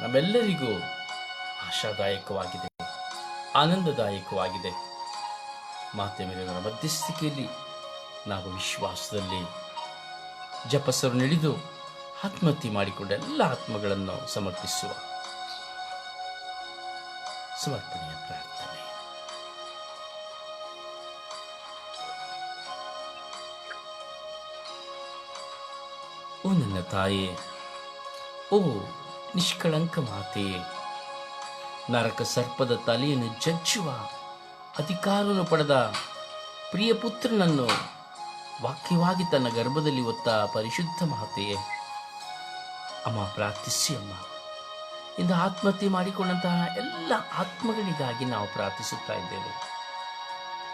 ನಮ್ಮೆಲ್ಲರಿಗೂ ಆಶಾದಾಯಕವಾಗಿದೆ, ಆನಂದದಾಯಕವಾಗಿದೆ. ಮೇಲಿನ ಮಧ್ಯಸ್ಥಿಕೆಯಲ್ಲಿ ನಾವು ವಿಶ್ವಾಸದಲ್ಲಿ ಜಪಸರು ನಡೆದು ಆತ್ಮಹತ್ಯೆ ಮಾಡಿಕೊಂಡ ಎಲ್ಲ ಆತ್ಮಗಳನ್ನು ಸಮರ್ಪಿಸುವ ಸಮರ್ಪಣೆಯ ಪ್ರಾರ್ಥನೆ. ಓ ನನ್ನ ತಾಯೇ, ಓ ನಿಷ್ಕಳಂಕ ಮಾತೆ ನರಕ ಸರ್ಪದ ತಲೆಯನ್ನು ಜಜ್ಜುವ ಅಧಿಕಾರವನ್ನು ಪಡೆದ ಪ್ರಿಯ ಪುತ್ರನನ್ನು ವಾಕ್ಯವಾಗಿ ತನ್ನ ಗರ್ಭದಲ್ಲಿ ಒತ್ತ ಪರಿಶುದ್ಧ ಮಾತೆಯೇ ಅಮ್ಮ, ಪ್ರಾರ್ಥಿಸಿ ಅಮ್ಮ. ಇಂದು ಆತ್ಮಹತ್ಯೆ ಮಾಡಿಕೊಂಡಂತಹ ಎಲ್ಲ ಆತ್ಮಗಳಿಗಾಗಿ ನಾವು ಪ್ರಾರ್ಥಿಸುತ್ತಾ ಇದ್ದೇವೆ.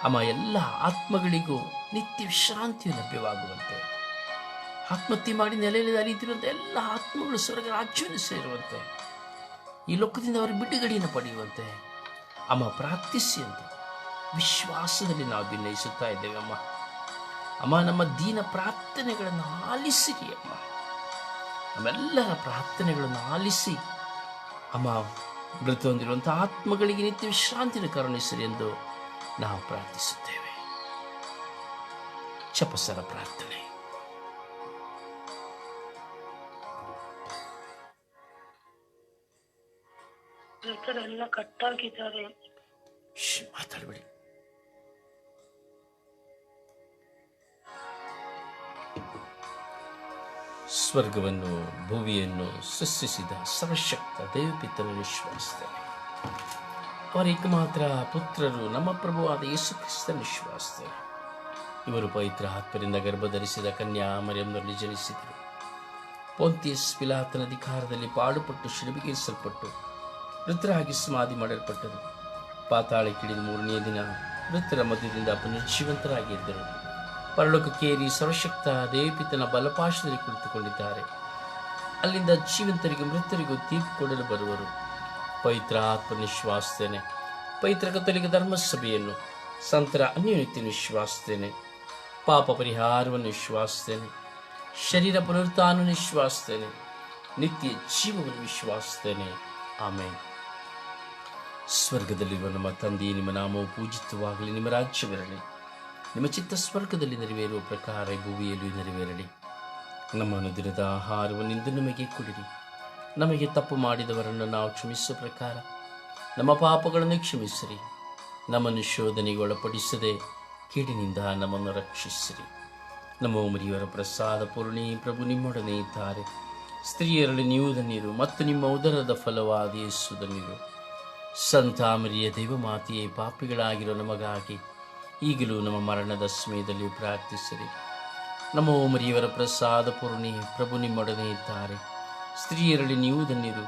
ಅಮ್ಮ, ಎಲ್ಲ ಆತ್ಮಗಳಿಗೂ ನಿತ್ಯ ವಿಶ್ರಾಂತಿಯು ಲಭ್ಯವಾಗುವಂತೆ. ಆತ್ಮಹತ್ಯೆ ಮಾಡಿ ನೆಲೆಯಲ್ಲಿ ಅರಿತಿರುವಂಥ ಎಲ್ಲ ಆತ್ಮಗಳು ಸ್ವರ್ಗ ರಾಜ್ಯವನ್ನು ಸೇರುವಂತೆ, ಈ ಲೋಕದಿಂದ ಅವರು ಬಿಡುಗಡೆಯನ್ನು ಪಡೆಯುವಂತೆ ಅಮ್ಮ ಪ್ರಾರ್ಥಿಸಿ ಅಂತ ವಿಶ್ವಾಸದಲ್ಲಿ ನಾವು ಭಿನ್ನಯಿಸುತ್ತಾ ಇದ್ದೇವೆ ಅಮ್ಮ. ಅಮ್ಮ, ನಮ್ಮ ದೀನ ಪ್ರಾರ್ಥನೆಗಳನ್ನು ಆಲಿಸಿರಿ ಅಮ್ಮ. ನಮ್ಮೆಲ್ಲರ ಪ್ರಾರ್ಥನೆಗಳನ್ನು ಆಲಿಸಿ, ಅಮ್ಮ, ಮೃತ ಹೊಂದಿರುವಂಥ ಆತ್ಮಗಳಿಗೆ ನಿತ್ಯ ವಿಶ್ರಾಂತಿನ ಕರುಣಿಸಿರಿ ಎಂದು ನಾವು ಪ್ರಾರ್ಥಿಸುತ್ತೇವೆ. ಚಪಸರ ಪ್ರಾರ್ಥನೆ. ಕಟ್ಟಾಗಿದ್ದಾರೆ. ಸ್ವರ್ಗವನ್ನು, ಭೂಮಿಯನ್ನು ಸೃಷ್ಟಿಸಿದ ಸರ್ವಶಕ್ತ ದೇವಪಿತನ ವಿಶ್ವಾಸಿದ್ದಾರೆ ಅವರ ಮಾತ್ರ ಪುತ್ರರು ನಮ್ಮ ಪ್ರಭುವಾದ ಯೇಸು ಕ್ರಿಸ್ತನ ವಿಶ್ವಾಸಿದ್ದಾರೆ ಇವರು ಪವಿತ್ರ ಆತ್ಮರಿಂದ ಗರ್ಭಧರಿಸಿದ ಕನ್ಯಾ ಮರಿಯಂನಲ್ಲಿ ಜನಿಸಿದರು. ಪೊಂತಿಯಸ್ ಪಿಲಾತನ ಅಧಿಕಾರದಲ್ಲಿ ಪಾಡುಪಟ್ಟು ಶಿಲುಬಿಗೇರಿಸಲ್ಪಟ್ಟು ಮೃತರಾಗಿ ಸಮಾಧಿ ಮಾಡಲ್ಪಟ್ಟರು ಪಾತಾಳಕ್ಕಿಳಿದ ಮೂರನೆಯ ದಿನ ವೃತ್ತರ ಮಧ್ಯದಿಂದ ಪುನರ್ಜೀವಂತರಾಗಿ ಇದ್ದರು. ಪರಲೋಕಕ್ಕೇರಿ ಸರ್ವಶಕ್ತ ದೇವಪಿತನ ಬಲಪಾಶದಲ್ಲಿ ಕುಳಿತುಕೊಂಡಿದ್ದಾರೆ. ಅಲ್ಲಿಂದ ಜೀವಂತರಿಗೂ ಮೃತರಿಗೂ ತೀರ್ಪು ಕೊಡಲು ಬರುವರು. ಪವಿತ್ರ ಆತ್ಮ ನಿಶ್ವಾಸ್ತೇನೆ ಪವಿತ್ರ ಕತ್ತಲಿಗ ಧರ್ಮಸಭೆಯನ್ನು. ಸಂತರ ಅನ್ಯೋನ್ಯತೆಯನ್ನು ವಿಶ್ವಾಸಿಸ್ತೇನೆ ಪಾಪ ಪರಿಹಾರವನ್ನು ವಿಶ್ವಾಸಿಸ್ತೇನೆ ಶರೀರ ಪುನರುತ್ಥಾನವನ್ನು ವಿಶ್ವಾಸಿಸ್ತೇನೆ ನಿತ್ಯ ಜೀವವನ್ನು ವಿಶ್ವಾಸಿಸ್ತೇನೆ ಆಮೇಲೆ ಸ್ವರ್ಗದಲ್ಲಿರುವ ನಮ್ಮ ತಂದೆ, ನಿಮ್ಮ ನಾಮವು ಪೂಜಿತವಾಗಲಿ, ನಿಮ್ಮ ರಾಜ್ಯವಿರಲಿ. ನಿಮ್ಮ ಚಿತ್ತ ಸ್ವರ್ಗದಲ್ಲಿ ನೆರವೇರುವ ಪ್ರಕಾರ ಭೂಮಿಯಲ್ಲಿ ನೆರವೇರಲಿ. ನಮ್ಮ ಅನುದಿನದ ಆಹಾರವನ್ನು ಇಂದು ನಮಗೆ ಕೊಡಿರಿ. ನಮಗೆ ತಪ್ಪು ಮಾಡಿದವರನ್ನು ನಾವು ಕ್ಷಮಿಸುವ ಪ್ರಕಾರ ನಮ್ಮ ಪಾಪಗಳನ್ನು ಕ್ಷಮಿಸಿರಿ. ನಮ್ಮನ್ನು ಶೋಧನೆಗೆ ಒಳಪಡಿಸದೆ ಕೀಡಿನಿಂದ ನಮ್ಮನ್ನು ರಕ್ಷಿಸಿರಿ. ನಮ್ಮ ಮರಿಯವರ ಪ್ರಸಾದ ಪೂರ್ಣಿ, ಪ್ರಭು ನಿಮ್ಮೊಡನೆ ಇದ್ದಾರೆ. ಸ್ತ್ರೀಯರಲ್ಲಿ ನೀವು ಧನ್ಯರು ಮತ್ತು ನಿಮ್ಮ ಉದರದ ಫಲವಾದ ಯೇಸು ಧನ್ಯರು. ಸಂತಾಮರಿಯ ದೇವಮಾತೆಯೇ, ಪಾಪಿಗಳಾಗಿರೋ ನಮಗಾಗಿ ಈಗಲೂ ನಮ್ಮ ಮರಣದ ಸಮಯದಲ್ಲಿ ಪ್ರಾರ್ಥಿಸಿರಿ. ನಮ್ಮ ಮರಿಯವರ ಪ್ರಸಾದ ಪೂರ್ಣಿ, ಪ್ರಭು ನಿಮ್ಮೊಡನೆ ಇದ್ದಾರೆ. ಸ್ತ್ರೀಯರಲ್ಲಿ ನೀವು ಧನ್ಯರು,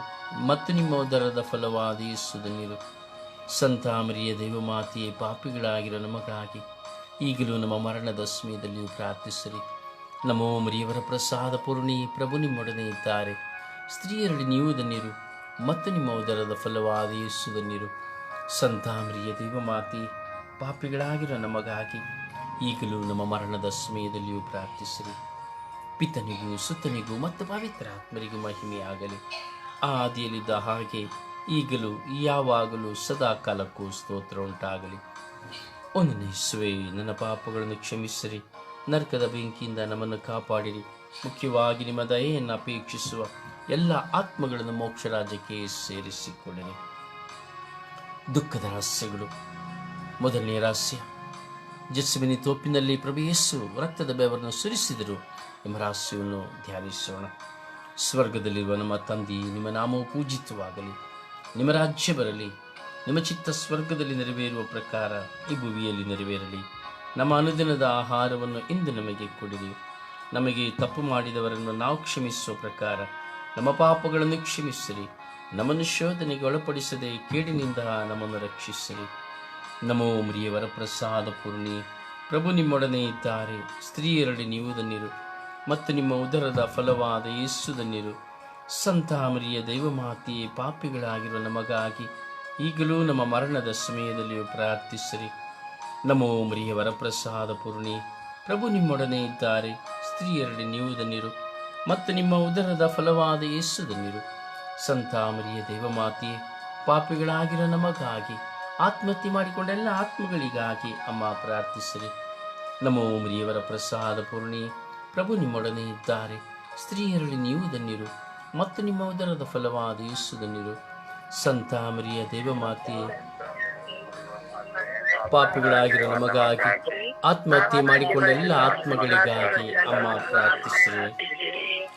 ಮತ್ತು ನಿಮ್ಮ ದರದ ಫಲವಾದ ಯೇಸು ಧನ್ಯರು. ಸಂತಾಮರಿಯ ದೇವಮಾತೆಯೇ, ಪಾಪಿಗಳಾಗಿರೋ ನಮಗಾಗಿ ಈಗಲೂ ನಮ್ಮ ಮರಣದ ಸಮಯದಲ್ಲಿಯೂ ಪ್ರಾರ್ಥಿಸಿರಿ. ನಮೋ ಮರಿಯವರ ಪ್ರಸಾದ ಪೂರ್ಣಿ, ಪ್ರಭು ನಿಮ್ಮೊಡನೆ ಇದ್ದಾರೆ. ಸ್ತ್ರೀಯರಲ್ಲಿ ನೀವು ಧನ್ಯರು ಮತ್ತು ನಿಮ್ಮ ಉದರದ ಫಲವಾದ ಯೇಸುವ ನೀರು. ಸಂತಾಮರಿಯ ದೇವಮಾತೆ, ಪಾಪಿಗಳಾಗಿರೋ ನಮಗಾಗಿ ಈಗಲೂ ನಮ್ಮ ಮರಣದ ಸಮಯದಲ್ಲಿಯೂ ಪ್ರಾರ್ಥಿಸಿರಿ. ಪಿತನಿಗೂ, ಸುತ್ತನಿಗೂ ಮತ್ತು ಪವಿತ್ರ ಆತ್ಮರಿಗೂ ಮಹಿಮೆಯಾಗಲಿ. ಆ ಆದಿಯಲ್ಲಿದ್ದ ಹಾಗೆ ಈಗಲೂ, ಯಾವಾಗಲೂ ಸದಾ ಕಾಲಕ್ಕೂ ಸ್ತೋತ್ರ ಉಂಟಾಗಲಿ. ಒಂದು ಯೇಸುವೆ, ನನ್ನ ಪಾಪಗಳನ್ನು ಕ್ಷಮಿಸಿರಿ. ನರಕದ ಬೆಂಕಿಯಿಂದ ನಮ್ಮನ್ನು ಕಾಪಾಡಿರಿ. ಮುಖ್ಯವಾಗಿ ನಿಮ್ಮ ದಯೆಯನ್ನು ಅಪೇಕ್ಷಿಸುವ ಎಲ್ಲ ಆತ್ಮಗಳನ್ನು ಮೋಕ್ಷ ರಾಜ್ಯಕ್ಕೆ ಸೇರಿಸಿಕೊಳ್ಳಿರಿ ದುಃಖದ ರಹಸ್ಯಗಳು. ಮೊದಲನೇ ರಹಸ್ಯ ಜಸ್ಮಿನಿ ತೋಪಿನಲ್ಲಿ ಪ್ರಭು ಯೇಸು ರಕ್ತದ ಬೆವರನ್ನು ಸುರಿಸಿದರು. ಎಂಬ ರಹಸ್ಯವನ್ನು ಧ್ಯಾನಿಸೋಣ. ಸ್ವರ್ಗದಲ್ಲಿರುವ ನಮ್ಮ ತಂದೆ, ನಿಮ್ಮ ನಾಮವು ಪೂಜಿತವಾಗಲಿ. ನಿಮ್ಮ ರಾಜ್ಯ ಬರಲಿ. ನಿಮ್ಮ ಚಿತ್ತ ಸ್ವರ್ಗದಲ್ಲಿ ನೆರವೇರುವ ಪ್ರಕಾರ ಈ ಭುವಿಯಲ್ಲಿ ನೆರವೇರಲಿ. ನಮ್ಮ ಅನುದಿನದ ಆಹಾರವನ್ನು ಇಂದು ನಮಗೆ ಕೊಡಿರಿ. ನಮಗೆ ತಪ್ಪು ಮಾಡಿದವರನ್ನು ನಾವು ಕ್ಷಮಿಸುವ ಪ್ರಕಾರ ನಮ್ಮ ಪಾಪಗಳನ್ನು ಕ್ಷಮಿಸಿರಿ, ನಮ್ಮನ್ನು ಶೋಧನೆಗೆ ಒಳಪಡಿಸದೆ ಕೇಡಿನಿಂದ ನಮ್ಮನ್ನು ರಕ್ಷಿಸಿರಿ. ನಮೋ ಮುರಿಯವರ ಪ್ರಸಾದ ಪೂರ್ಣಿ, ಪ್ರಭು ನಿಮ್ಮೊಡನೆ ಇದ್ದಾರೆ ಸ್ತ್ರೀಯರಡಿ ನೀವು ಧನ್ಯರು ಮತ್ತು ನಿಮ್ಮ ಉದರದ ಫಲವಾದ ಯೇಸು ಧನ್ಯರು ಸಂತಾಮರಿಯ ದೈವಮಾತೆಯೇ ಪಾಪಿಗಳಾಗಿರುವ ನಮಗಾಗಿ ಈಗಲೂ ನಮ್ಮ ಮರಣದ ಸಮಯದಲ್ಲಿಯೂ ಪ್ರಾರ್ಥಿಸಿರಿ. ನಮೋ ಮರಿಯವರ ಪ್ರಸಾದ ಪೂರ್ಣಿ, ಪ್ರಭು ನಿಮ್ಮೊಡನೆ ಇದ್ದಾರೆ ಸ್ತ್ರೀಯರಡಿ ನೀವು ಧನ್ಯರು ಮತ್ತು ನಿಮ್ಮ ಉದರದ ಫಲವಾದ ಯೇಸುದ ನೀರು. ಸಂತಾಮರಿಯ ದೇವಮಾತೆಯೇ, ಪಾಪಿಗಳಾಗಿರೋ ನಮಗಾಗಿ, ಆತ್ಮಹತ್ಯೆ ಮಾಡಿಕೊಂಡ ಎಲ್ಲ ಆತ್ಮಗಳಿಗಾಗಿ ಅಮ್ಮ ಪ್ರಾರ್ಥಿಸಿರಿ. ನಮೋ ಮರಿಯವರ ಪ್ರಸಾದ ಪೂರ್ಣಿ, ಪ್ರಭು ನಿಮ್ಮೊಡನೆ ಇದ್ದಾರೆ. ಸ್ತ್ರೀಯರಲ್ಲಿ ನೀವು ಧನ್ಯರು ಮತ್ತು ನಿಮ್ಮ ಉದರದ ಫಲವಾದ ಯೇಸು ಧನ್ಯರು ಸಂತಾಮರಿಯ ದೇವಮಾತೆಯೇ, ಪಾಪಿಗಳಾಗಿರೋ ನಮಗಾಗಿ, ಆತ್ಮಹತ್ಯೆ ಮಾಡಿಕೊಂಡ ಎಲ್ಲ ಆತ್ಮಗಳಿಗಾಗಿ ಅಮ್ಮ ಪ್ರಾರ್ಥಿಸಿರಿ.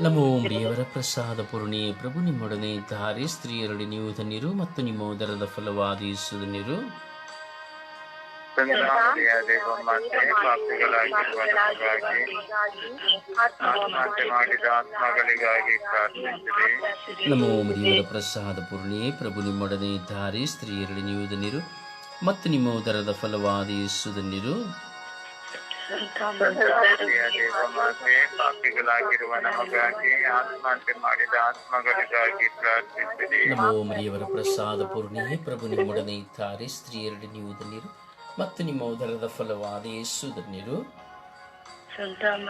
ನಮೋ ದೇವರ ಪ್ರಸಾದ ಪೂರ್ಣಿ ಪ್ರಭು ನಿಮ್ಮೊಡನೆ ಇದ್ದಾರೆ. ಸ್ತ್ರೀಯರಲ್ಲಿ ನೀವು ಧನ್ಯರು ಮತ್ತು ನಿಮ್ಮ ಉದರದ ಫಲವಾದ ಆತ್ಮಹತ್ಯೆ ಮಾಡಿದ ಆತ್ಮಗಳಿಗಾಗಿ ಪ್ರಾರ್ಥಿಸಿರಿ. ನಮೋ ಮರಿಯವರ ಪ್ರಸಾದ ಪೂರ್ಣಿಯೇ ಪ್ರಭು ನಿಮ್ಮೊಡನೆ ಇದ್ದಾರೆ. ಸ್ತ್ರೀಯರಲ್ಲಿ ನೀವು ಧನ್ಯರು ಮತ್ತು ನಿಮ್ಮ ಉದರದ ಫಲವಾದ ಯೇಸು ಧನ್ಯರು ಸಂತಾಮರಿಯ ದೇವಮಾತೆ ಪಾಪಿಗಳಾಗಿರುವ ನಮಗಾಗಿ ಆತ್ಮಹತ್ಯೆ ಮಾಡಿದ ಆತ್ಮಗಳಿಗಾಗಿ ಪ್ರಾರ್ಥಿಸಿರಿ. ನಮೋ ಮರಿಯವರ ಪ್ರಸಾದ ಪೂರ್ಣಿಯೇ ಪ್ರಭು ನಿಮ್ಮೊಡನೆ ಇದ್ದಾರೆ. ಸ್ತ್ರೀಯರಲ್ಲಿ ನೀವು ಧನ್ಯರು ಮತ್ತು ನಿಮ್ಮ ಉದರದ ಫಲವಾದ ಯೇಸು ಧನ್ಯರು. ನಮ್ಮ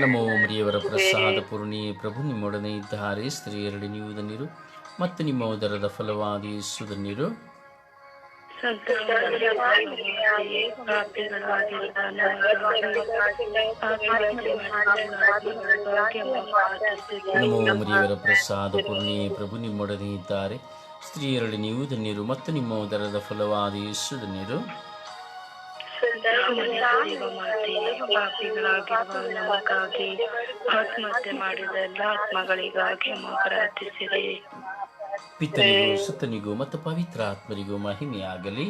ನಮೋ ಮರಿಯವರ ಪ್ರಸಾದ ಪೂರ್ಣಿ ಪ್ರಭು ನಿಮ್ಮೊಡನೆ ಇದ್ದಾರೆ ಸ್ತ್ರೀಯರಡಿ ನೀವು ಧನ್ಯರು. ಮತ್ತು ನಿಮ್ಮ ಉದರದ ಫಲವಾದ ಯೇಸು ಧನ್ಯರು. ನಮೋ ಮರಿಯವರ ಪ್ರಸಾದ ಪೂರ್ಣಿ ಪ್ರಭು ನಿಮ್ಮೊಡನೆ ಇದ್ದಾರೆ ಸ್ತ್ರೀಯರಲ್ಲಿ ನೀವು ಧನ್ಯರು, ಮತ್ತು ನಿಮ್ಮ ಉದರದ ಫಲವಾದ ಯೇಸು ಧನ್ಯರು. ಆತ್ಮಹತ್ಯೆ ಮಾಡಿದ ಎಲ್ಲ ಆತ್ಮಗಳಿಗಾಗಿ ಅಮ್ಮ ಪ್ರಾರ್ಥಿಸಿರಿ. ಪಿತನಿಗೂ ಸುತನಿಗೂ ಮತ್ತು ಪವಿತ್ರ ಆತ್ಮರಿಗೂ ಮಹಿಮೆಯಾಗಲಿ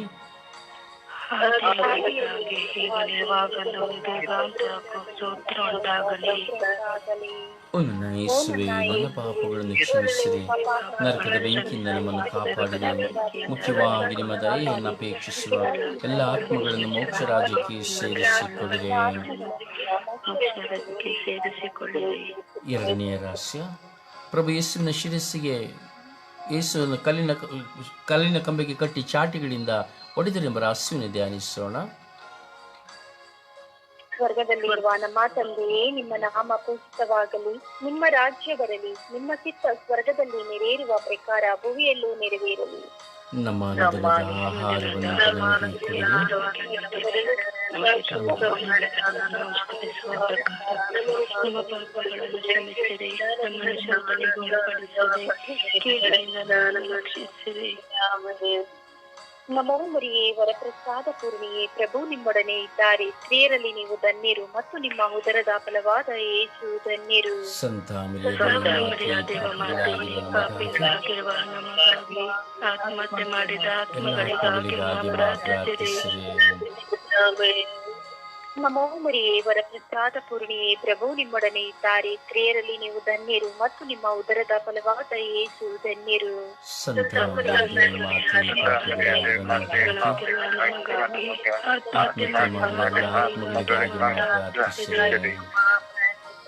ಯೇಸುವೆ ನನ್ನ ಪಾಪಗಳನ್ನು ಕ್ಷಮಿಸಿರಿ. ನರಕದ ಬೆಂಕಿಯಿಂದ ನಮ್ಮನ್ನು ಕಾಪಾಡಿದ ಮುಖ್ಯವಾಗಿ ನಿಮ್ಮ ದಯೆಯನ್ನು ಅಪೇಕ್ಷಿಸುವ ಎಲ್ಲ ಆತ್ಮಗಳನ್ನು ಮೋಕ್ಷ ರಾಜ್ಯಕ್ಕೆ ಸೇರಿಸಿಕೊಡಿರಿ. ಸೇರಿಸಿಕೊಳ್ಳಿರಿ ಎರಡನೆಯ ರಹಸ್ಯ ಪ್ರಭು ಯೇಸುವಿನ ಶಿರಸ್ಸಿಗೆ ಯೇಸುವನ್ನು ಕಲ್ಲಿನ ಕಲ್ಲಿನ ಕಂಬಕ್ಕೆ ಕಟ್ಟಿ ಚಾಟಿಗಳಿಂದ ಹೊಡೆದರೆಂಬ ರಹಸ್ಯವನ್ನು ಧ್ಯಾನಿಸೋಣ. ಸ್ವರ್ಗದಲ್ಲಿರುವ ನಮ್ಮ ತಂದೆಯೇ, ನಿಮ್ಮ ನಾಮ ಪೂಜಿತವಾಗಲಿ. ನಿಮ್ಮ ರಾಜ್ಯ ಬರಲಿ. ನಿಮ್ಮ ಚಿತ್ತ ಸ್ವರ್ಗದಲ್ಲಿ ನೆರೆಯಿರುವ ಪ್ರಕಾರ ಭುವಿಯಲ್ಲೂ ನೆರವೇರಲಿ. ನಮ್ಮ ಅನುದಿನದ ಆಹಾರವನ್ನು ನಮಗೆ ಕೊಡಿರಿ ನಿಮ್ಮ ಪಾಪಗಳನ್ನು ಕ್ಷಮಿಸಿರಿ ನಮ್ಮನ್ನು ಶೋಧನೆಗೆ ಗುಣಪಡಿಸಿರಿ ಕೀಳಿನಿಂದ ನಮ್ಮನ್ನು ರಕ್ಷಿಸಿರಿ ನಮೋ ಮರಿಯೇ ವರಪ್ರಸಾದ ಪೂರ್ಣಿಯೇ ಪ್ರಭು ನಿಮ್ಮೊಡನೆ ಇದ್ದಾರೆ. ಸ್ತ್ರೀಯರಲ್ಲಿ ನೀವು ಧನ್ಯರು ಮತ್ತು ನಿಮ್ಮ ಉದರದ ಫಲವಾದ ಏಸು ಧನ್ಯರು. ಆತ್ಮಹತ್ಯೆ ಮಾಡಿದ ಆತ್ಮಗಳಿಗಾಗಿ ಪ್ರಾರ್ಥಿಸಿರಿ. ನಮೋ ಮರಿಯೇ ವರಪ್ರಸಾದ ಪೂರ್ಣಿಯೇ ಪ್ರಭು ನಿಮ್ಮೊಡನೆ ಇದ್ದಾರೆ. ಸ್ತ್ರೀಯರಲ್ಲಿ ನೀವು ಧನ್ಯರು ಮತ್ತು ನಿಮ್ಮ ಉದರದ ಫಲವಾದ ಯೇಸು ಧನ್ಯರು.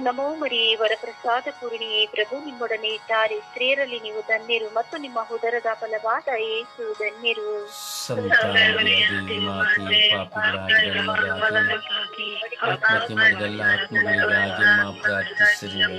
ನಮೋ ಮರಿ ವರಪ್ರಸಾದ ಪೂರ್ಣಿಯೇ, ಪ್ರಭು ನಿಮ್ಮೊಡನೆ ಇದ್ದಾರೆ. ಸ್ತ್ರೀಯರಲ್ಲಿ ನೀವು ಧನ್ಯರು ಮತ್ತು ನಿಮ್ಮ ಉದರದ ಫಲವಾದ ಏಸು ಧನ್ಯರು. ಆತ್ಮಗಳಿಗಾಗಿ ನಾವು ಪ್ರಾರ್ಥಿಸಿರಿ.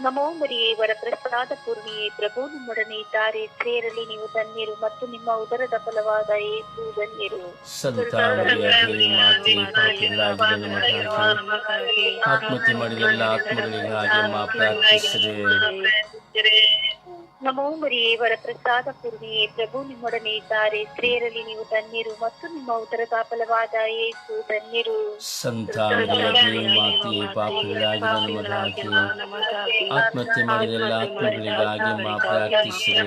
ನಮೋ ವರ ಪ್ರಸಾದ ಪೂರ್ಣಿಯೇ ಪ್ರಭು ನಿಮ್ಮೊಡನೆ ಇದ್ದಾರೆ ಸೇರಲಿ ನೀವು ಧನ್ಯರು ಮತ್ತು ನಿಮ್ಮ ಉದರದ ಫಲವಾದ ಏಸು ಧನ್ಯರು. ಆತ್ಮಹತ್ಯೆ ಮಾಡಿದ ಎಲ್ಲ ಆತ್ಮಗಳಿಗಾಗಿ ಮಾ ಪ್ರಾರ್ಥಿಸಿರಿ. ನಮೋ ಮರಿಯೇ ವರಪ್ರಸಾದ ಪೂರ್ಣಿಯೇ ಪ್ರಭು ನಿಮ್ಮೊಡನೆ ಇದ್ದಾರೆ. ಸ್ತ್ರೀಯರಲ್ಲಿ ನೀವು ಧನ್ಯರು ಮತ್ತು ನಿಮ್ಮ ಉದರದ ಫಲವಾದ ಯೇಸು ಧನ್ಯರು. ಸಂತ ಮಾತೆಯೇ ಪಾಪಿಗಳಾಗಿರೋ ನಮಗಾಗಿ ಆತ್ಮಹತ್ಯೆ ಮಾಡಿದ ಎಲ್ಲ ಆತ್ಮಗಳಿಗಾಗಿ ಮಾ ಪ್ರಾರ್ಥಿಸಿರಿ.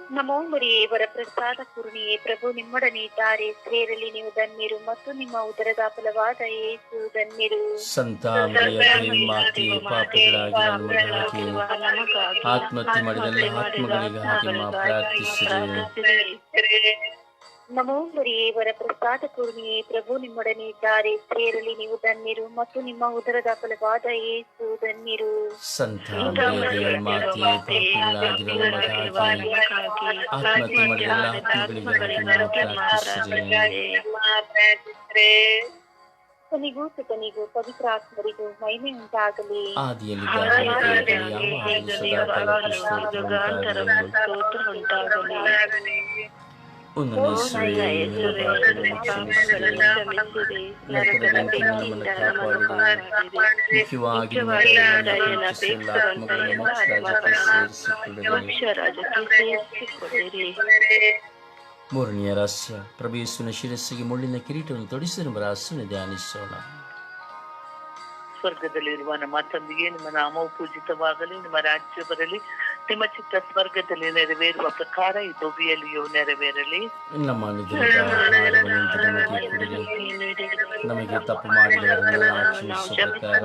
ನಮೋ ಮರಿಯೇ ವರಪ್ರಸಾದ ಪೂರ್ಣಿಯೇ ಪ್ರಭು ನಿಮ್ಮೊಡನೆ ಇದ್ದಾರೆ. ಸ್ತ್ರೀಯರಲ್ಲಿ ನೀವು ಧನ್ಯರು ಮತ್ತು ನಿಮ್ಮ ಉದರದ ಫಲವಾದ ಏಸು ಧನ್ಯರು. ಸಂತ ಮರಿಯಾದೆ ಮಾತೆಯೇ ಪಾಪಿಗಳಾಗಿರೋ ನಮಗಾಗಿ ಆತ್ಮಹತ್ಯೆ ಮಾಡಿದ ಆತ್ಮಗಳಿಗಾಗಿ ಪ್ರಾರ್ಥಿಸಿರಿ. ನಮೋ ಮರಿಯೇ ವರಪ್ರಸಾದ ಪೂರ್ಣಿಯೇ ಪ್ರಭು ನಿಮ್ಮೊಡನೆ ಇದ್ದಾರೆ. ಸ್ತ್ರೀಯರಲ್ಲಿ ನೀವು ಧನ್ಯರು ಮತ್ತು ನಿಮ್ಮ ಉದರದ ಫಲವಾದ ಯೇಸು ಧನ್ಯರು ಸಂತ ಮರಿಯಾದೆ ಮಾತೆಯೇ ಪಾಪಿಗಳಾಗಿರೋ ನಮಗಾಗಿ ಆತ್ಮಹತ್ಯೆ ಮಾಡಿದ ಎಲ್ಲ ಆತ್ಮಗಳಿಗಾಗಿ ಮಾ ಪ್ರಾರ್ಥಿಸಿರಿ ಕೊನೆಗೂ ಸುತನಿಗೂ ಪವಿತ್ರಾತ್ಮರಿಗೂ ಮಹಿಮೆ ಉಂಟಾಗಲಿ. ಆದಿಯಲ್ಲಿ ಯಾವ ಮುಖ್ಯವಾಗಿ ಮೂರನೆಯ ರಹಸ್ಯ ಪ್ರಭೇಸುವಿನ ಶಿರಸ್ಸಿಗೆ ಮುಳ್ಳಿನ ಕಿರೀಟವನ್ನು ತೊಡಿಸಿರುವ ರಹಸ್ಯವನ್ನು ಧ್ಯಾನಿಸೋಣ ಸ್ವರ್ಗದಲ್ಲಿರುವ ನಮ್ಮ ತಂದೆಗೆ ನಿಮ್ಮ ನಾಮವು ಪೂಜಿತವಾಗಲಿ ನಿಮ್ಮ ರಾಜ್ಯ ಬರಲಿ ನಿಮ್ಮ ಚಿತ್ತ ಸ್ವರ್ಗದಲ್ಲಿ ನೆರವೇರುವ ಪ್ರಕಾರ ಈ ಭೂಮಿಯಲ್ಲಿಯೂ ನೆರವೇರಲಿ ನಮ್ಮ ಇಂದು ನಮಗೆ ತಪ್ಪು ಕ್ಷಮಿಸುವ ಪ್ರಕಾರ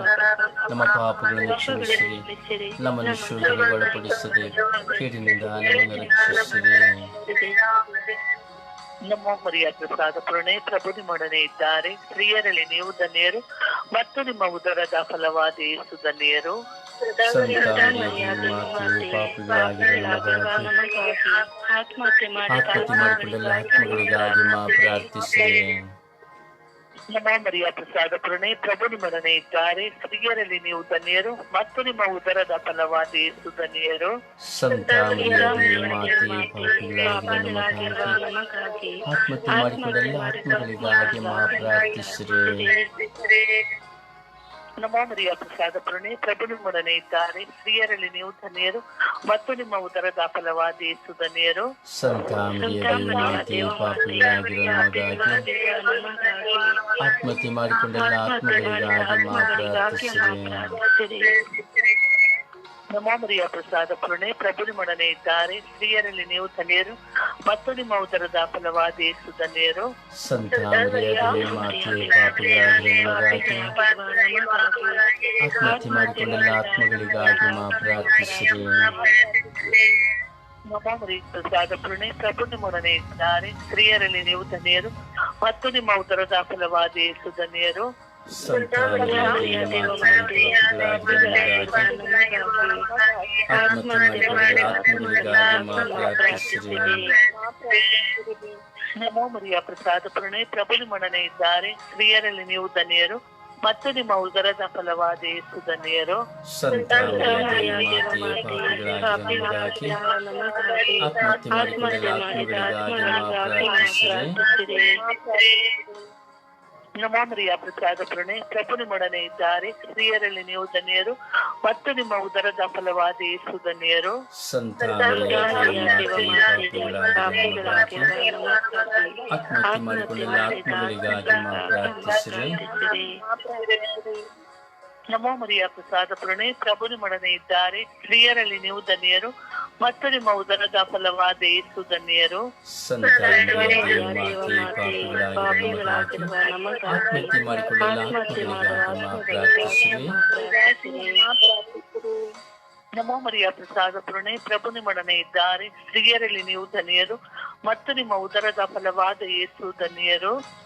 ನಮ್ಮ ಪಾಪಗಳನ್ನು ಕ್ಷಮಿಸಿರಿ ನಮ್ಮನ್ನು ಶೋಧನೆಗೆ ಒಳಪಡಿಸದೆ ಕೇಡಿನಿಂದ ನಮ್ಮನ್ನು ರಕ್ಷಿಸಿರಿ ನಮ್ಮ ಮರಿಯ ಪ್ರಸಾದ ಪೂರ್ಣೆ ಪ್ರಭು ನಿಮ್ಮೊಡನೆ ಇದ್ದಾರೆ ಸ್ತ್ರೀಯರಲ್ಲಿ ನೀವು ಧನ್ಯರು ಮತ್ತು ನಿಮ್ಮ ಉದರದ ಫಲವಾದ ಯೇಸು ಧನ್ಯರು ಆತ್ಮಹತ್ಯೆ ಮಾಡಿಕೊಂಡೆಲ್ಲ ಆತ್ಮಗಳಿಗಾಗಿ ಮಾ ಪ್ರಾರ್ಥಿಸಿರಿ ನಮ್ಮ ಮರಿಯ ಪ್ರಸಾದ ಪೂರ್ಣೆ ಪ್ರಭು ನಿಮ್ಮೊಡನೆ ಇದ್ದಾರೆ ಸ್ತ್ರೀಯರಲ್ಲಿ ನೀವು ಧನ್ಯರು ಮತ್ತು ನಿಮ್ಮ ಉದರದ ಫಲವಾದ ಯೇಸು ಧನ್ಯರು. ಆತ್ಮಹತ್ಯೆ ಮಾಡಿಕೊಂಡೆಲ್ಲ ಆತ್ಮಗಳಿಗಾಗಿ ಮಾ ಪ್ರಾರ್ಥಿಸಿರಿ. ನಮ್ಮ ಮರಿಯ ಪ್ರಸಾದ ಪೂರ್ಣೆ ಪ್ರಭು ನಿಮ್ಮೊಡನೆ ಇದ್ದಾರೆ. ಸ್ತ್ರೀಯರಲ್ಲಿ ನೀವು ಧನ್ಯರು ಮತ್ತು ನಿಮ್ಮ ಉದರದ ಫಲವಾದ ಯೇಸು ಧನ್ಯರು. ಆತ್ಮಹತ್ಯೆ ಮಾಡಿಕೊಂಡೆಲ್ಲ ಆತ್ಮಗಳಿಗಾಗಿ ಪ್ರಾರ್ಥಿಸಿರಿ ನಮ್ಮ ಮರಿಯ ಪ್ರಸಾದ ಪೂರ್ಣೆ ಪ್ರಭು ನಿಮ್ಮೊಡನೆ ಇದ್ದಾರೆ. ಸ್ತ್ರೀಯರಲ್ಲಿ ನೀವು ಧನ್ಯರು ಮತ್ತು ನಿಮ್ಮ ಉದರದ ಫಲವಾದ ಯೇಸು ಧನ್ಯರು. ಆತ್ಮಹತ್ಯೆ ಮಾಡಿಕೊಂಡೆಲ್ಲ ಆತ್ಮಗಳಿಗಾಗಿ ಮಾ ಪ್ರಾರ್ಥಿಸಿರಿ. ನಮ್ಮ ಮರಿಯ ಪ್ರಸಾದ ಪೂರ್ಣೆ ಪ್ರಭು ನಿಮ್ಮೊಡನೆ ಇದ್ದಾರೆ. ಸ್ತ್ರೀಯರಲ್ಲಿ ನೀವು ಧನ್ಯರು ಮತ್ತು ನಿಮ್ಮ ಉದರದ ಫಲವಾದ ಯೇಸು ಧನ್ಯರು. ಸಂತಾನದಲ್ಲಿ ಮಾತೆಯು ಪಾಪಿಗಳಾಗಿರುವ ನಮಗಾಗಿ ಆತ್ಮಹತ್ಯೆ ಮಾಡಿಕೊಂಡೆಲ್ಲ ಆತ್ಮಗಳಿಗಾಗಿ ಮಾ ಪ್ರಾರ್ಥಿಸಿರಿ ನಮೋ ಮರಿಯ ಪ್ರಸಾದ ಪ್ರಣಯ ಪ್ರಭು ನಿಮ್ಮೊಡನೆ ಇದ್ದಾರೆ ಸ್ತ್ರೀಯರಲ್ಲಿ ನೀವು ಧನ್ಯರು ಮತ್ತು ನಿಮ್ಮ ಉದರದ ಫಲವಾದ ಯೇಸು ಧನ್ಯರು ಸಂತಾನದಲ್ಲಿ ಮಾತೆಯು ಪಾಪಿಗಳಾಗಿರುವ ನಮಗಾಗಿ ಆತ್ಮಹತ್ಯೆ ಮಾಡಿಕೊಂಡೆಲ್ಲ ಆತ್ಮಗಳಿಗಾಗಿ ಮಾ ಪ್ರಾರ್ಥಿಸಿರಿ ನಮೋ ಮರಿಯ ಪ್ರಸಾದ ಪೂರ್ಣೆ ಪ್ರಭು ನಿಮ್ಮೊಡನೆ ಇದ್ದಾರೆ. ಸ್ತ್ರೀಯರಲ್ಲಿ ನೀವು ಧನ್ಯರು. ಮತ್ತು ನಿಮ್ಮ ಉದರದ ಫಲವಾದ ಯೇಸು ಧನ್ಯರು. ನಮೋ ಮರಿಯ ಪ್ರಸಾದ ಪುರಣೆ ಪ್ರಭು ನಿಮ್ಮೊಡನೆ ಇದ್ದಾರೆ. ಸ್ತ್ರೀಯರಲ್ಲಿ ನೀವು ಧನ್ಯರು. ಮತ್ತು ನಿಮ್ಮ ಉದರದ ಫಲವಾದ ಯೇಸು ಧನ್ಯರು. ನಮೋ ಮರಿಯ ಪ್ರಸಾದ ಪುರಣೆ ಪ್ರಭು ನಿಮ್ಮೊಡನೆ ಇದ್ದಾರೆ. ಸ್ತ್ರೀಯರಲ್ಲಿ ನೀವು ಧನ್ಯರು. ಮತ್ತು ನಿಮ್ಮ ಉದರದ ಫಲವಾದ ಯೇಸು ಧನ್ಯರು.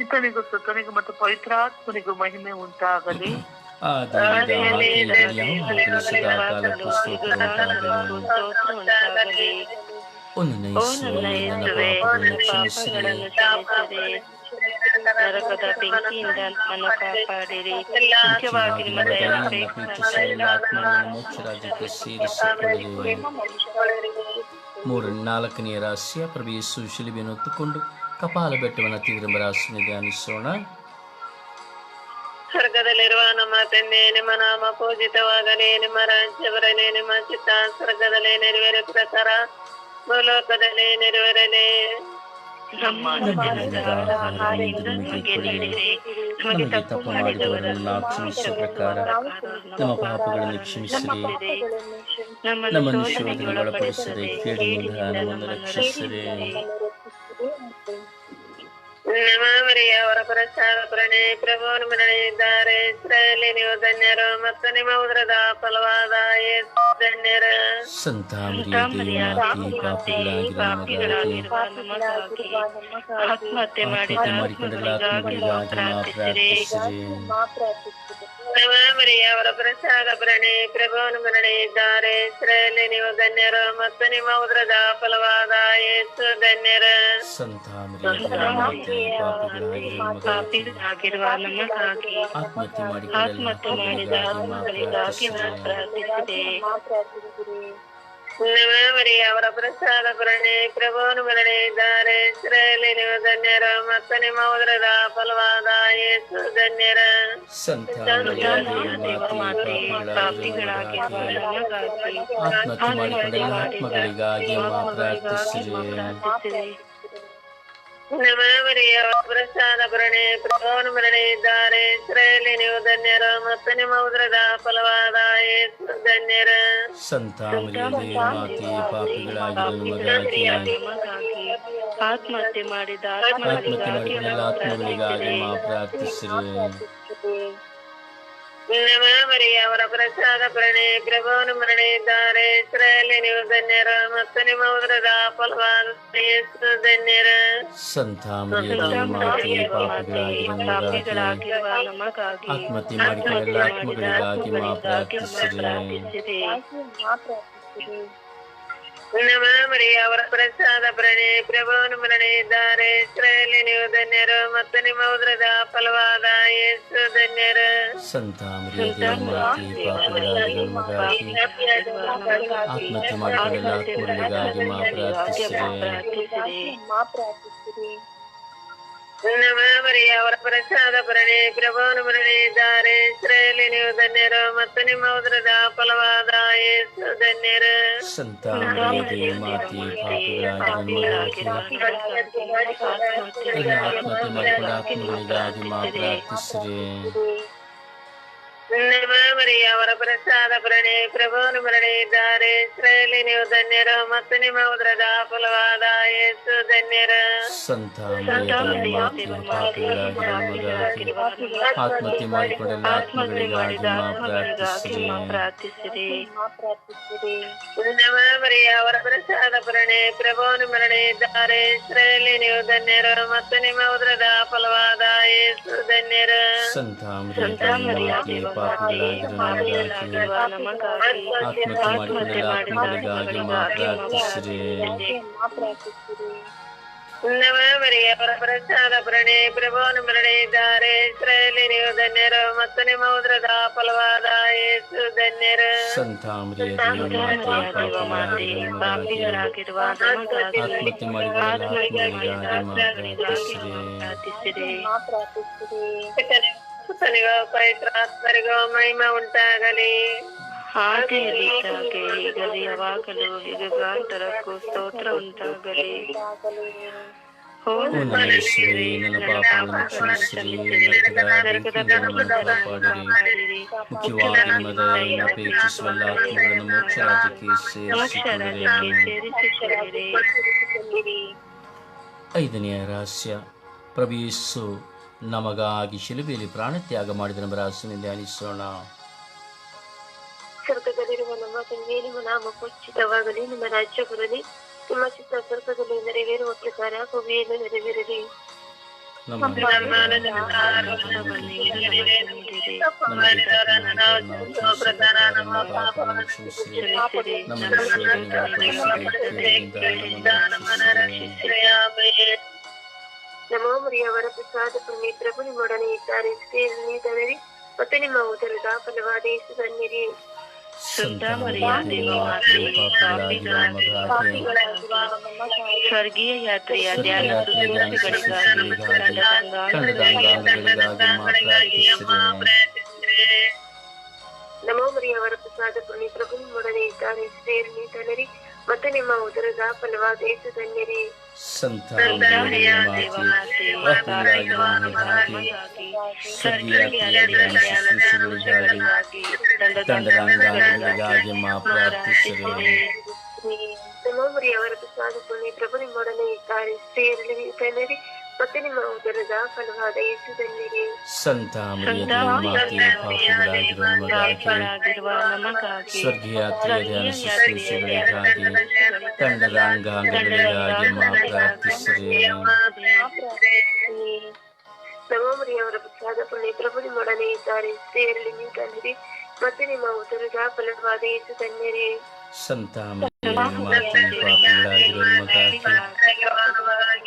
ಇತನಿಗೂ ಸುತನಿಗೂ ಮತ್ತು ಪವಿತ್ರಾತ್ಮನಿಗೂ ಮಹಿಮೆ ಉಂಟಾಗಲಿ. ನರಕದ ಬೆಂಕಿಯಿಂದ ನನ್ನ ಕಾಪಾಡಿರಿ. ಮುಖ್ಯವಾಗಿ ನಿಮ್ಮ ದಯೆ ಪ್ರೀತಿಸುವ ಆತ್ಮಗಳನ್ನು ಮೋಕ್ಷ ರಾಜ್ಯಕ್ಕೆ ಸೇರಿಸಿಕೊಳ್ಳಿರಿ ಮೂರ ನಾಲ್ಕನೆಯ ರಹಸ್ಯ ಪ್ರಭು ಯೇಸು ಶಿಲುಬೆಯನ್ನು ಹೊತ್ತುಕೊಂಡು ಕಪಾಲ ಬೆಟ್ಟವನ್ನು ರಹಸ್ಯನ ಧ್ಯಾನಿಸೋಣ ಸ್ವರ್ಗದಲ್ಲಿರುವ ನಮ್ಮ ತಂದೆ ನಿಮ್ಮ ನಾಮ ಪೂಜಿತವಾಗಲಿ. ನಿಮ್ಮ ರಾಜ್ಯ ಬರಲಿ ನಿಮ್ಮ ಚಿತ್ತ ಸ್ವರ್ಗದಲ್ಲಿ ನೆರವೇರೋ ಪ್ರಕಾರ ಭೂಲೋಕದಲ್ಲಿ ನೆರವೇರಲಿ ನಮಗೆ ತಪ್ಪು ಮಾಡಿದವರನ್ನು ಕ್ಷಮಿಸುವ ಪ್ರಕಾರ ನಮ್ಮ ಪಾಪಗಳನ್ನು ಕ್ಷಮಿಸಿರಿ. ನಮ್ಮನ್ನು ರಕ್ಷಿಸಿರಿ. ನಮಾಮರಿಯ ಅವರ ಪ್ರಸಾದ ಪ್ರಣೆ ಪ್ರಭುವನ್ನು ಇದ್ದಾರೆ ಇಸ್ರಾಯೇಲಿ ನೀವು ಧನ್ಯರು ಮತ್ತು ನಿಮ್ಮ ಉದರದ ಫಲವಾದ ಧನ್ಯರು. ಆತ್ಮಹತ್ಯೆ ಮಾಡಿದ ಪ್ರಾರ್ಥಿಸಿರಿ ಪ್ರಸಾದ ಪ್ರಣೆ ಪ್ರಭುವನ್ನು ಮರಳಿದ್ದಾರೆ ಇಸ್ರಾಯೇಲಿ ನೀವು ಧನ್ಯರು ಮತ್ತು ನಿಮ್ಮ ಉದ್ರದ ಫಲವಾದ ಯೇಸು ಧನ್ಯರ. ಸಂತ ಪಾಪಿಗಳಾಗಿರುವ ನಮಗಾಗಿ ಆತ್ಮಹತ್ಯೆ ಮಾಡಿದ ಆತ್ಮಗಳಿಗಾಗಿ ಪ್ರಾರ್ಥಿಸಿರಿ ಅವರ ಪ್ರಸಾದ ಪ್ರಣಯ ಪ್ರಭುವನ್ನು ಮರಳಿದ್ದಾರೆ ಇದ್ದಾರೆ ನೀವು ಧನ್ಯರ ಮತ್ತು ನಿಮ್ಮ ಉದರದ ಫಲವಾದ ಯೇಸು ಧನ್ಯರ. ಆತ್ಮಹತ್ಯೆ ಮಾಡಿಕೊಂಡಲ್ಲ ಆತ್ಮಗಳಿಗಾಗಿ ನಾವು ಪ್ರಾರ್ಥಿಸಿರಿ ಪ್ರಸಾದ ಪ್ರಭುವನ್ನು ಇದ್ದಾರೆ. ಇಸ್ರೇಲಿ ನೀವು ಧನ್ಯರು ಮತ್ತು ನಿಮ್ಮ ಉದ್ರದ ಫಲವಾದ ಧನ್ಯರ. ಧನ್ಯರು ಸಂತ ಮಾತೆ ನಮಗಾಗಿ ಆತ್ಮಹತ್ಯೆ ಮಾಡಿದ ಆತ್ಮಹತ್ಯೆ ಮಾಡಿದ ಆತ್ಮಗಳಿಗಾಗಿ ಮಾ ಪ್ರಾರ್ಥಿಸಿರಿ. ನಮಾಮರಿಯ ಅವರ ಪ್ರಸಾದ ಪ್ರಣೆ ಪ್ರಭುವನ್ನು ಮರಣಿದ್ದಾರೆ. ಇಸ್ರಾಯೇಲಿ ನೀವು ಧನ್ಯರು ಮತ್ತು ನಿಮ್ಮ ಉದರದ ಫಲವಾದ ಧನ್ಯರು. ಸಂತ ಮರಿಯ ಆತ್ಮಹತ್ಯೆ ಮಾಡಿಕೊಂಡಲ್ಲ ಆತ್ಮಗಳಿಗಾಗಿ ನಾವು ಪ್ರಾರ್ಥಿಸಿರಿ ಪ್ರಾರ್ಥಿಸಿರಿ ನಮಾಮರಿಯ ಅವರ ಪ್ರಸಾದ ಪ್ರಣೆ ಪ್ರಭುವನ್ನು ಮರಣಿದ್ದಾರೆ ಇಸ್ರಾಯೇಲಿ ನೀವು ಧನ್ಯರು ಮತ್ತು ನಿಮ್ಮ ಉದ್ರದ ಫಲವಾದ ಯೇಸು ಧನ್ಯರು. ಸಂತ ಮರಿಯ ಆತ್ಮಹತ್ಯೆ ಪ್ರಾರ್ಥಿಸಿರಿ. ನಮಾಮರಿಯ ಅವರ ಪ್ರಸಾದ ಪ್ರಣೆ ಪ್ರಭುವನ್ನು ಮರಳಿದ್ದಾರೆ ಇಸ್ರಾಯೇಲಿ ನೀವು ಧನ್ಯರು ಮತ್ತು ನಿಮ್ಮ ಉದರದ ಫಲವಾದ ಯೇಸು ಧನ್ಯರು ಸಂತ ಮರಿಯ ಮಾತೆ ಪಾಪಿಗಳಾಗಿರುವ ನಮಗಾಗಿ ಎಲ್ಲ ಆತ್ಮಹತ್ಯೆ ಮಾಡಿಕೊಂಡ ಆತ್ಮಗಳಿಗಾಗಿ ನಾವು ಪ್ರಾರ್ಥಿಸಿರಿ ನಮಾಮರಿಯ ಅವರ ಪ್ರಸಾದ ಪ್ರಣೆ ಪ್ರಭುವನ್ನು ಮರಳಿದ್ದಾರೆ ಇಸ್ರಾಯೇಲಿ ನೀವು ಧನ್ಯರು ಮತ್ತು ನಿಮ್ಮ ಉದರದ ಫಲವಾದ ಯೇಸು ಧನ್ಯರು ಸಂತ ಮರಿಯ ಮಾತೆ ಪಾಪಿಗಳಾಗಿರುವ ನಮಗಾಗಿ ಆತ್ಮಹತ್ಯೆ ಮಾಡಿಕೊಂಡೆಲ್ಲ ಆತ್ಮಗಳಿಗಾಗಿ ನಾವು ಪ್ರಾರ್ಥಿಸಿರಿ ಪ್ರಾರ್ಥಿಸಿರಿ ಪ್ರಾರ್ಥಿಸಿರಿ ನಮಾಮರಿಯ ಅವರ ಪ್ರಸಾದ ಪ್ರಣೆ ಪ್ರಭುವನ್ನು ಮರಳಿದ್ದಾರೆ ಇಸ್ರಾಯೇಲಿ ನೀವು ಧನ್ಯರು ಮತ್ತು ನಿಮ್ಮ ಉದರದ ಫಲವಾದ ಯೇಸು ಧನ್ಯರು ಸಂತ ಮರಿಯ ಮಾತೆ ಪಾಪಿಗಳಾಗಿರುವ ನಮಗಾಗಿ ಆತ್ಮಹತ್ಯೆ ಮಾಡಿಕೊಂಡೆಲ್ಲ ಆತ್ಮಗಳಿಗಾಗಿ ನಾವು ಪ್ರಾರ್ಥಿಸಿರಿ ಪ್ರಾರ್ಥಿಸಿರಿ ನವಮರಿಯ ಪರಪ್ರಸಾದ ಪ್ರಣೆ ಪ್ರಭುವನ ಮರಣೆ ಇದ್ದಾರೆ ಇಸ್ರಾಯೇಲಿ ನೀವು ಧನ್ಯರು ಮತ್ತು ನಿಮ್ಮ ಉದ್ರದ ಫಲವಾದ ಯೇಸು ಧನ್ಯರು ಸಂತ ಮರಿಯ ದೇವ ಮಾತೆ ಪಾಪಿಗಳಾಗಿರುವ ನಮಗಾಗಿ ಆತ್ಮಹತ್ಯೆ ಮಾಡಿದ ಆತ್ಮಗಳಿಗಾಗಿ ಪ್ರಾರ್ಥಿಸಿರಿ ಸುತನಿಗೋ ಪವಿತ್ರಾತ್ಮರಿಗೋ ಮಹಿಮೆ ಉಂಟಾಗಲಿ. ಹಾಗೆಯಲ್ಲಿದ್ದಾಗೆ ಈಗಲೇ ಯಾವಾಗಲೂ ಯುಗಾಂತರಕ್ಕೂ ಸ್ತೋತ್ರ ಉಂಟಾಗಲಿ. ಮುಖ್ಯವಾಗಿ ಆತ್ಮಗಳನ್ನು ಮೋಕ್ಷ ರಾಜ್ಯಕ್ಕೆ ಸೇರಿಸಿಕೊಳ್ಳಿರಿ ಐದನೆಯ ರಹಸ್ಯ. ಪ್ರಭು ಯೇಸು ನಮಗಾಗಿ ಶಿಲುಬೆಯಲ್ಲಿ ಪ್ರಾಣತ್ಯಾಗ ಮಾಡಿದ ನಮ್ಮ ರಹಸ್ಯವನ್ನು ಧ್ಯಾನಿಸೋಣ. ಸ್ವರ್ಗದಲ್ಲಿರುವ ನಮ್ಮ ತಂದೆ ನಿಮ್ಮ ನಾಮ ಪೂಜಿತವಾಗಲಿ ನಿಮ್ಮ ರಾಜ್ಯ ಬರಲಿ. ನಿಮ್ಮ ಚಿತ್ತ ಸ್ವರ್ಗದಲ್ಲಿ ನೆರವೇರುವ ಪ್ರಕಾರ ಭೂಮಿಯನ್ನು ನೆರವೇರಲಿ. ನಮ್ಮ ನಮೋ ಮರಿಯವರ ಪ್ರಸಾದ ಪುಣ್ಯ ಪ್ರಭು ನಿಮ್ಮೊಡನೆ ಇದ್ದಾರೆ ಸ್ತ್ರೀಯರಲ್ಲಿ ಧನರಿ ಮತ್ತು ನಿಮ್ಮ ಉದರದ ಫಲವಾದ ಯೇಸು ಧನ್ಯರಿ ಸಂತ ಮರಿಯ ದೇವಮಾತೆ ಪಾಪಿಗಳಾಗಿರುವ ನಮಗಾಗಿ ಸ್ವರ್ಗೀಯ ಯಾತ್ರೆಯ ಧ್ಯಾನ ಕಂಡದಂಗಾಂಗಗಳಿಗಾಗಿ ಪ್ರಾರ್ಥಿಸಿರಿ ನಮೋ ಮರಿಯವರ ಪ್ರಸಾದ ಪುಣ್ಯ ಪ್ರಭು ನಿಮ್ಮೊಡನೆ ಇದ್ದಾರೆ ಸ್ತ್ರೀಯರಲ್ಲಿ ಧನರಿ ಮತ್ತು ನಿಮ್ಮ ಉದರದ ಫಲವಾದ ಯೇಸು ಧನ್ಯರಿ. ತಂಡದಂಗಾಂಗಗಳಿಗಾಗಿ ಮಾ ಪ್ರಾರ್ಥಿಸಿರಿ ನಮೋ ಮರಿಯವರ ಪ್ರಸಾದ ಪುಣ್ಯ ಪ್ರಭು ನಿಮ್ಮೊಡನೆ ಇದ್ದಾರೆ. ಸ್ತ್ರೀಯರಲ್ಲಿ ಸಂತ ಮರಿಯ ದೇವಮಾತೆ ಪಾಪಿಗಳಾಗಿರುವ ನಮಗಾಗಿ ಸ್ವರ್ಗೀಯ ಧ್ಯಾನ ಶುಶ್ರೂಷೆಗಳಿಗಾಗಿ ತಂಡದ ಅಂಗಾಂಗಗಳಿಗಾಗಿ ಮಾ ಪ್ರಾರ್ಥಿಸಿರಿ ನಮೋ ಮರಿಯವರ ಪ್ರಸಾದ ಪುಣ್ಯ ಪ್ರಭು ನಿಮ್ಮೊಡನೆ ಇದ್ದಾರೆ. ಸ್ತ್ರೀಯರಲ್ಲಿ ನೀವು ಧನ್ಯರಿ ಮತ್ತೆ ನಿಮ್ಮ ಉದರದ ಫಲವಾದ ಯೇಸು ಧನ್ಯರಿ ಸಂತ ಮರಿಯ ಮಾತೆ ಪಾಪಿಗಳಾಗಿರುವ ನಮಗಾಗಿ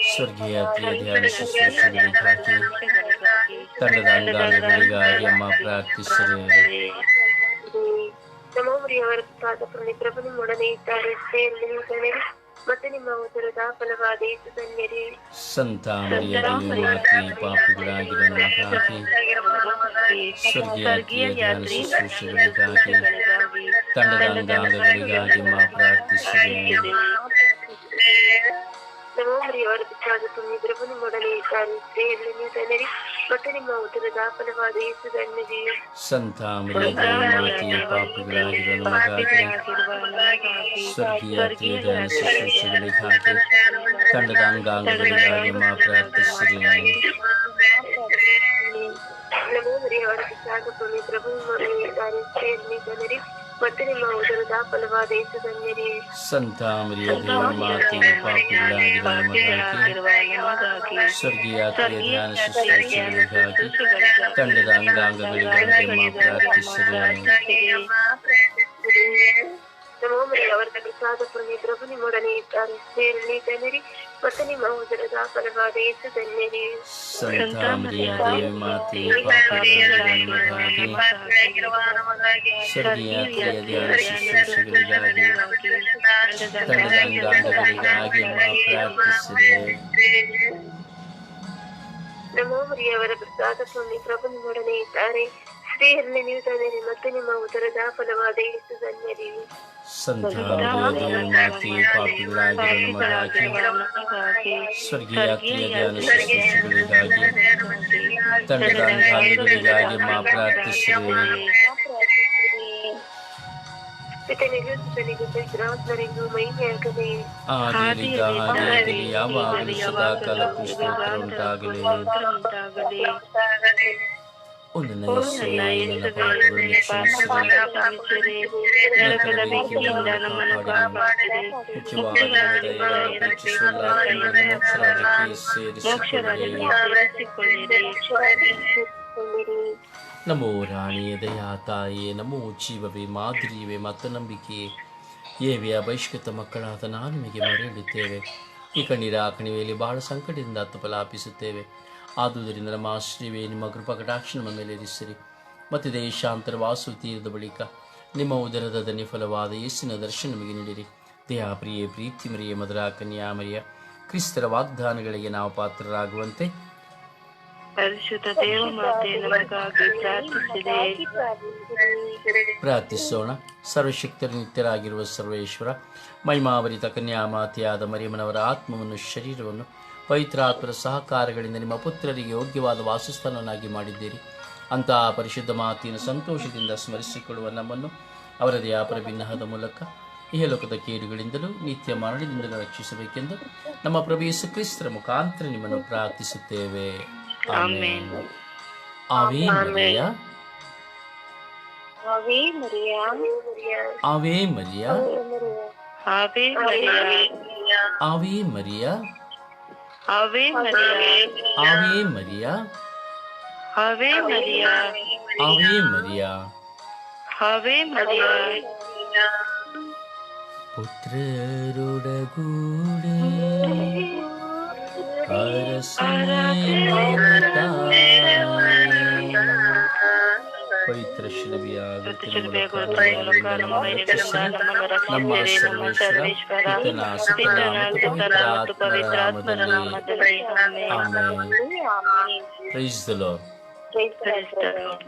ಸ್ವರ್ಗೀಯ ಧ್ಯಾನ ಶುಶ್ರೂಷೆಗಳಿಗಾಗಿ ತಂಡದ ಅಂಗಾಂಗಗಳಿಗಾಗಿ ಅಮ್ಮ ಪ್ರಾರ್ಥಿಸಿರಿ. ನಮೋ ಮರಿಯವರ ಪ್ರಸಾದ ಪುಣ್ಯ ಪ್ರಭು ನಿಮ್ಮೊಡನೆ ಇದ್ದಾರೆ ಸ್ತ್ರೀಯರಲ್ಲಿ ನೀವು ಧನ್ಯರಿ ಮತ್ತು ನಿಮ್ಮ ಉದರದ ಫಲವಾದ ಯೇಸು ಧನ್ಯರಿ ಸಂತ ಮರಿಯ ಮಾತೆ ಪಾಪಿಗಳಾಗಿರುವ ನಮಗಾಗಿ ಸ್ವರ್ಗೀಯ ಧ್ಯಾನ ಶುಶ್ರೂಷೆಗಳಿಗಾಗಿ ತಂಡದ ಅಂಗಾಂಗಗಳಿಗಾಗಿ ಪ್ರಾರ್ಥಿಸಿರಿ ನಮೋ ಮರಿಯವರ ಪ್ರಸಾದ ಪುಣ್ಯ ಪ್ರಭು ನಿಮ್ಮೊಡನೆ ಇದ್ದಾರೆ. ಸ್ತ್ರೀಯರಲ್ಲಿ ನೀವು ಧನ್ಯರಿ ಮತ್ತು ನಿಮ್ಮ ಉದರದ ಫಲವಾದ ಯೇಸು ಧನ್ಯರಿ ಸಂತ ಮರಿಯ ಮಾತೆ ಪಾಪಿಗಳಾಗಿರುವ ನಮಗಾಗಿ ಸ್ವರ್ಗೀಯ ಧ್ಯಾನ ಶುಶ್ರೂಷೆಗಳಿಗಾಗಿ ತಂಡದ ಅಂಗಾಂಗಗಳಿಗಾಗಿ ಅಮ್ಮ ಪ್ರಾರ್ಥಿಸಿರಿ ನಮೋ ಮರಿಯವರ ಪ್ರಸಾದ ಪುಣ್ಯ ಪ್ರಭು ನಿಮ್ಮೊಡನೆ ಇದ್ದಾರೆ. ಸ್ತ್ರೀಯರಲ್ಲಿ ಧನ್ಯರಿ ಮತ್ತು ನಿಮ್ಮ ಉದರದ ಫಲವಾದ ಯೇಸು ಧನ್ಯರಿ ಸಂತ ಮರಿಯ ಮಾತೆ ಪಾಪಿಗಳಾಗಿರುವ ನಮಗಾಗಿ ಸ್ವರ್ಗೀಯ ಧ್ಯಾನ ಶುಶ್ರೂಷೆಗಳಿಗಾಗಿ ತಂಡದ ಅಂಗಾಂಗಗಳಿಗಾಗಿ ಅಮ್ಮ ಪ್ರಾರ್ಥಿಸಿರಿ ನಮೋ ಮರಿಯವರ ಪ್ರಸಾದ ಪುಣ್ಯ ಪ್ರಭು ನಿಮ್ಮೊಡನೆ ಇದ್ದಾರೆ ಸ್ತ್ರೀಯರಲ್ಲಿ ಧನ್ಯರಿ ಮತ್ತು ನಿಮ್ಮ ಉದರದ ಫಲವಾದ ಯೇಸು ಧನ್ಯರಿ ಸಂತ ಮರಿಯ ಮಾತೆ ಪಾಪಿಗಳಾಗಿರುವ ನಮಗಾಗಿ ಸ್ವರ್ಗೀಯ ಧ್ಯಾನ ಶುಶ್ರೂಷೆಗಳಿಗಾಗಿ ತಂಡದ ಅಂಗಾಂಗಗಳಿಗಾಗಿ ಅಮ್ಮ ಪ್ರಾರ್ಥಿಸಿರಿ ನಮೋ ಮರಿಯವರ ಪ್ರಸಾದ ಪುಣ್ಯ ಪ್ರಭು ನಿಮ್ಮೊಡನೆ ಇದ್ದಾರೆ ಸ್ತ್ರೀಯರಲ್ಲಿ ನೀವು ಧನ್ಯರಿ ಮತ್ತು ನಿಮ್ಮ ಉದರದ ಫಲವಾದ ಯೇಸು ಧನ್ಯರಿ ಸಂತ ಮರಿಯ ಮಾತೆ ಪಾಪಿಗಳಾಗಿರುವ ನಮಗಾಗಿ ಸ್ವರ್ಗೀಯ ಶುಶ್ರೂಷೆಗಳಿಗಾಗಿ ತಂಡದ ಯಾವಾಗಲೂ ಸದಾಕಾಲ ಉಂಟಾಗಲಿ ನರಕದ ಬೆಂಕಿಯಿಂದ ನಮ್ಮನ್ನು ನಮೋ ರಾಣಿಯ ದಯಾ ತಾಯೇ ನಮೋ ಜೀವವೇ ಮಾದರಿಯವೇ ಮತ ನಂಬಿಕೆಯೇ ಏವಿಯ ಬಹಿಷ್ಕೃತ ಮಕ್ಕಳಾದ ನಾನು ನಿಮಗೆ ಮರೆಯುತ್ತೇವೆ ಈ ಕಣ್ಣೀರ ಕಣಿವೆಯಲ್ಲಿ ಬಹಳ ಸಂಕಟದಿಂದ ತಪಲಾಪಿಸುತ್ತೇವೆ ಆದುದರಿಂದ ನಮ್ಮ ಆಶ್ರಯವೇ ನಿಮ್ಮ ಕೃಪಕಟಾಕ್ಷ ನಮ್ಮ ಮೇಲೆ ಇರಿಸಿರಿ ಮತ್ತು ದೇಶಾಂತರ ವಾಸು ತೀರದ ಬಳಿಕ ನಿಮ್ಮ ಉದರದ ಧನಿ ಫಲವಾದ ಯೇಸಿನ ದರ್ಶನ ನಮಗೆ ನೀಡಿರಿ. ದೇಹ ಪ್ರಿಯೆ ಪ್ರೀತಿ ಮರಿಯ ಮಧುರ ಕನ್ಯಾಮರಿಯ ಕ್ರಿಸ್ತರ ವಾಗ್ದಾನಗಳಿಗೆ ನಾವು ಪಾತ್ರರಾಗುವಂತೆ. ಪ್ರಾರ್ಥಿಸೋಣ. ಸರ್ವಶಕ್ತರ ನಿತ್ಯರಾಗಿರುವ ಸರ್ವೇಶ್ವರ ಮಹಿಮಾವರಿತ ಕನ್ಯಾಮಾತೆಯಾದ ಮರಿಯಮ್ಮನವರ ಆತ್ಮವನ್ನು ಶರೀರವನ್ನು ಪವಿತ್ರಾತ್ಮರ ಸಹಕಾರಗಳಿಂದ ನಿಮ್ಮ ಪುತ್ರರಿಗೆ ಯೋಗ್ಯವಾದ ವಾಸಸ್ಥಾನವನ್ನಾಗಿ ಮಾಡಿದ್ದೀರಿ. ಅಂತಹ ಪರಿಶುದ್ಧ ಮಾತಿನ ಸಂತೋಷದಿಂದ ಸ್ಮರಿಸಿಕೊಳ್ಳುವ ನಮ್ಮನ್ನು ಅವರ ದಯಾಪರ ಭಿನ್ನಹದ ಮೂಲಕ ಇಹಲೋಕದ ಕೇಡುಗಳಿಂದಲೂ ನಿತ್ಯ ಮರಣದಿಂದಲೂ ರಕ್ಷಿಸಬೇಕೆಂದು ನಮ್ಮ ಪ್ರಭು ಯೇಸು ಕ್ರಿಸ್ತರ ಮುಖಾಂತರ ನಿಮ್ಮನ್ನು ಪ್ರಾರ್ಥಿಸುತ್ತೇವೆ. ಆವೇ ಮರಿಯ. ಅವೇ ಮರಿಯ. ಆವೇ ಮರಿಯ ಆವೆ ಮರಿಯ ಆವೇ ಮರಿಯ ಆವೆ ಮರಿಯ ಆವೇ ಮರಿಯ ಆವೆ ಮರಿಯ ಆವೇ ಮರಿಯ ಆವೆ ಮರಿಯ ಪುತ್ರರೊಡಗೂಡೆ ಪವಿತ್ರ ಶಿಲುಬೆಯಾದ ಶಿಲ್ಪೆಯ ಗುರುತು ಮೂಲಕ ನಮ್ಮ ವೈರಿಗಳಿಂದ ನಮ್ಮನ್ನು ರಕ್ಷಿಸಿರಿ ನಮ್ಮ ಸರ್ವೇಶ್ವರ ಪಿತನ ಸುತನ ಮತ್ತು ಪವಿತ್ರಾತ್ಮರ ನಾಮದಲ್ಲಿ amen. Amen amen praise the lord